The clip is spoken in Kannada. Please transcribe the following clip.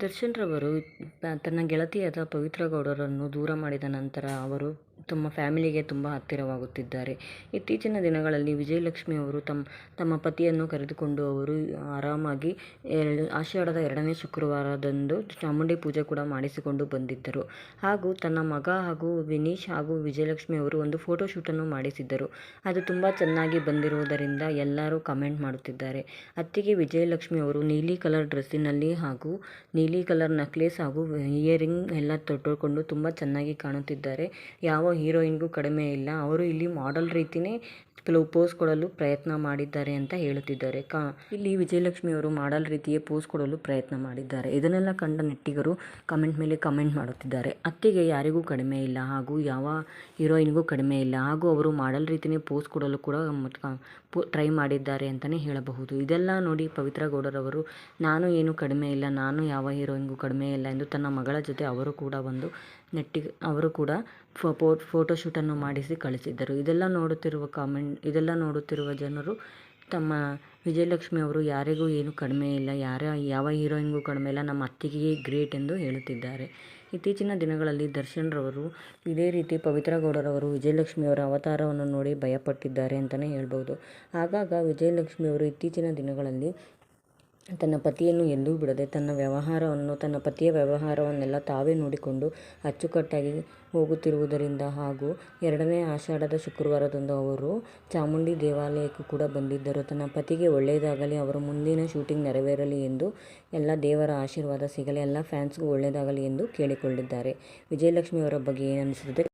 ದರ್ಶನ್ ರವರು ತನ್ನ ಗೆಳತಿಯಾದ ಪವಿತ್ರ ಗೌಡರನ್ನು ದೂರ ಮಾಡಿದ ನಂತರ ಅವರು ತಮ್ಮ ಫ್ಯಾಮಿಲಿಗೆ ತುಂಬ ಹತ್ತಿರವಾಗುತ್ತಿದ್ದಾರೆ. ಇತ್ತೀಚಿನ ದಿನಗಳಲ್ಲಿ ವಿಜಯಲಕ್ಷ್ಮಿ ಅವರು ತಮ್ಮ ತಮ್ಮ ಪತಿಯನ್ನು ಕರೆದುಕೊಂಡು ಅವರು ಆರಾಮಾಗಿ ಎರಡು ಆಷಾಢದ ಎರಡನೇ ಶುಕ್ರವಾರದಂದು ಚಾಮುಂಡಿ ಪೂಜೆ ಕೂಡ ಮಾಡಿಸಿಕೊಂಡು ಬಂದಿದ್ದರು. ಹಾಗೂ ತನ್ನ ಮಗ ಹಾಗೂ ವಿನೀಶ್ ಹಾಗೂ ವಿಜಯಲಕ್ಷ್ಮಿ ಅವರು ಒಂದು ಫೋಟೋಶೂಟನ್ನು ಮಾಡಿಸಿದ್ದರು. ಅದು ತುಂಬ ಚೆನ್ನಾಗಿ ಬಂದಿರುವುದರಿಂದ ಎಲ್ಲರೂ ಕಮೆಂಟ್ ಮಾಡುತ್ತಿದ್ದಾರೆ. ಅತ್ತಿಗೆ ವಿಜಯಲಕ್ಷ್ಮಿ ಅವರು ನೀಲಿ ಕಲರ್ ಡ್ರೆಸ್ಸಿನಲ್ಲಿ ಹಾಗೂ ನೀಲಿ ಕಲರ್ ನೆಕ್ಲೇಸ್ ಹಾಗೂ ಇಯರಿಂಗ್ ಎಲ್ಲ ತೊಟ್ಟುಕೊಂಡು ತುಂಬ ಚೆನ್ನಾಗಿ ಕಾಣುತ್ತಿದ್ದಾರೆ. ಯಾವ ಹೀರೋಯಿನ್ಗೂ ಕಡಿಮೆ ಇಲ್ಲ. ಅವರು ಇಲ್ಲಿ ಮಾಡಲ್ ರೀತಿಯೇ ಕೆಲವು ಪೋಸ್ ಕೊಡಲು ಪ್ರಯತ್ನ ಮಾಡಿದ್ದಾರೆ ಅಂತ ಹೇಳುತ್ತಿದ್ದಾರೆ. ಕಾ, ಇಲ್ಲಿ ವಿಜಯಲಕ್ಷ್ಮಿ ಅವರು ಮಾಡಲ್ ರೀತಿಯೇ ಪೋಸ್ ಕೊಡಲು ಪ್ರಯತ್ನ ಮಾಡಿದ್ದಾರೆ. ಇದನ್ನೆಲ್ಲ ಕಂಡ ನೆಟ್ಟಿಗರು ಕಮೆಂಟ್ ಮೇಲೆ ಕಮೆಂಟ್ ಮಾಡುತ್ತಿದ್ದಾರೆ. ಅತ್ತಿಗೆ ಯಾರಿಗೂ ಕಡಿಮೆ ಇಲ್ಲ ಹಾಗೂ ಯಾವ ಹೀರೋಯಿನ್ಗೂ ಕಡಿಮೆ ಇಲ್ಲ ಹಾಗೂ ಅವರು ಮಾಡಲ್ ರೀತಿಯೇ ಪೋಸ್ ಕೊಡಲು ಕೂಡ ಟ್ರೈ ಮಾಡಿದ್ದಾರೆ ಅಂತಲೇ ಹೇಳಬಹುದು. ಇದೆಲ್ಲ ನೋಡಿ ಪವಿತ್ರ ಗೌಡರವರು, ನಾನು ಏನು ಕಡಿಮೆ ಇಲ್ಲ, ನಾನು ಯಾವ ಹೀರೋಯಿನ್ಗೂ ಕಡಿಮೆ ಇಲ್ಲ ಎಂದು ತನ್ನ ಮಗಳ ಜೊತೆ ಅವರು ಕೂಡ ಒಂದು ನೆಟ್ಟಿ ಅವರು ಕೂಡ ಫೋ ಫೋಟೋಶೂಟನ್ನು ಮಾಡಿಸಿ ಕಳಿಸಿದ್ದರು. ಇದೆಲ್ಲ ನೋಡುತ್ತಿರುವ ಕಾಮೆಂಟ್, ಇದೆಲ್ಲ ನೋಡುತ್ತಿರುವ ಜನರು ತಮ್ಮ ವಿಜಯಲಕ್ಷ್ಮಿ ಅವರು ಯಾರಿಗೂ ಏನು ಕಡಿಮೆ ಇಲ್ಲ, ಯಾರ, ಯಾವ ಹೀರೋಯಿನ್ಗೂ ಕಡಿಮೆ ಇಲ್ಲ, ನಮ್ಮ ಅತ್ತಿಗೆಯೇ ಗ್ರೇಟ್ ಎಂದು ಹೇಳುತ್ತಿದ್ದಾರೆ. ಇತ್ತೀಚಿನ ದಿನಗಳಲ್ಲಿ ದರ್ಶನ್ರವರು ಇದೇ ರೀತಿ ಪವಿತ್ರ ಗೌಡರವರು ವಿಜಯಲಕ್ಷ್ಮಿಯವರ ಅವತಾರವನ್ನು ನೋಡಿ ಭಯಪಟ್ಟಿದ್ದಾರೆ ಅಂತಲೇ ಹೇಳ್ಬೋದು. ಆಗಾಗ ವಿಜಯಲಕ್ಷ್ಮಿಯವರು ಇತ್ತೀಚಿನ ದಿನಗಳಲ್ಲಿ ತನ್ನ ಪತಿಯನ್ನು ಎಂದೂ ಬಿಡದೆ ತನ್ನ ವ್ಯವಹಾರವನ್ನು, ತನ್ನ ಪತಿಯ ವ್ಯವಹಾರವನ್ನೆಲ್ಲ ತಾವೇ ನೋಡಿಕೊಂಡು ಅಚ್ಚುಕಟ್ಟಾಗಿ ಹೋಗುತ್ತಿರುವುದರಿಂದ ಹಾಗೂ ಎರಡನೇ ಆಷಾಢದ ಶುಕ್ರವಾರದಂದು ಅವರು ಚಾಮುಂಡಿ ದೇವಾಲಯಕ್ಕೂ ಕೂಡ ಬಂದಿದ್ದರು. ತನ್ನ ಪತಿಗೆ ಒಳ್ಳೆಯದಾಗಲಿ, ಅವರ ಮುಂದಿನ ಶೂಟಿಂಗ್ ನೆರವೇರಲಿ ಎಂದು ಎಲ್ಲ ದೇವರ ಆಶೀರ್ವಾದ ಸಿಗಲಿ, ಎಲ್ಲ ಫ್ಯಾನ್ಸ್ಗೂ ಒಳ್ಳೆಯದಾಗಲಿ ಎಂದು ಕೇಳಿಕೊಂಡಿದ್ದಾರೆ. ವಿಜಯಲಕ್ಷ್ಮಿಯವರ ಬಗ್ಗೆ ಏನು ಅನಿಸುತ್ತದೆ